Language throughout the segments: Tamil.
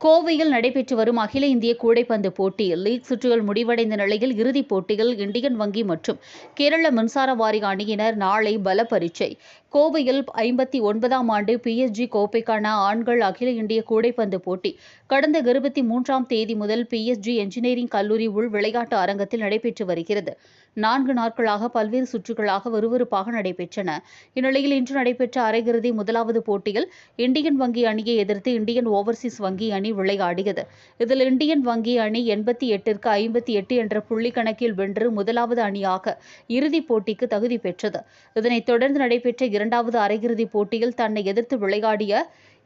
கோவையில் நடைபெற்று வரும் அகில இந்திய கூடைப்பந்து போட்டியில் லீக் சுற்றுகள் முடிவடைந்த நிலையில் இறுதிப் போட்டியில் இந்தியன் வங்கி மற்றும் கேரள மின்சார வாரிய அணியினர் நாளை பல பரீட்சை கோவையில் ஐம்பத்தி ஒன்பதாம் ஆண்டு பிஎஸ்ஜி கோப்பைக்கான ஆண்கள் அகில இந்திய கூடைப்பந்து போட்டி. கடந்த இருபத்தி மூன்றாம் தேதி முதல் பிஎஸ்ஜி என்ஜினியரிங் கல்லூரி உள் விளையாட்டு அரங்கத்தில் நடைபெற்று வருகிறது. நான்கு நாட்களாக பல்வேறு சுற்றுகளாக விறுவிறுப்பாக நடைபெற்றன. இந்நிலையில் இன்று நடைபெற்ற அரையிறுதி முதலாவது போட்டியில் இந்தியன் வங்கி அணியை எதிர்த்து இந்தியன் ஓவர்சீஸ் வங்கி அணி விளையாடியது. இதில் இந்தியன் வங்கி அணி எண்பத்தி எட்டிற்கு ஐம்பத்தி எட்டு என்ற புள்ளி கணக்கில் வென்று முதலாவது அணியாக இறுதிப் போட்டிக்கு தகுதி பெற்றது. இதனைத் தொடர்ந்து நடைபெற்ற இரண்டாவது அரையிறுதிப் போட்டியில் தன்னை எதிர்த்து விளையாடிய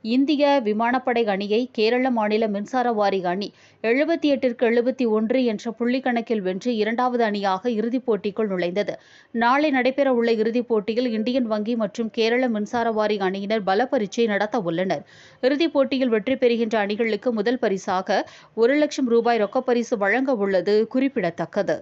இந்திய விமானப்படை அணியை கேரள மாநில மின்சார வாரிய அணி எழுபத்தி எட்டிற்கு எழுபத்தி ஒன்று என்ற புள்ளி கணக்கில் வென்று இரண்டாவது அணியாக இறுதிப் போட்டிக்குள் நுழைந்தது. நாளை நடைபெறவுள்ள இறுதிப் போட்டியில் இந்தியன் வங்கி மற்றும் கேரள மின்சார வாரிய அணியினர் பல பரீட்சை நடத்த உள்ளனர். இறுதிப் போட்டியில் வெற்றி பெறுகின்ற அணிகளுக்கு முதல் பரிசாக ஒரு லட்சம் ரூபாய் ரொக்கப்பரிசு வழங்க உள்ளது குறிப்பிடத்தக்கது.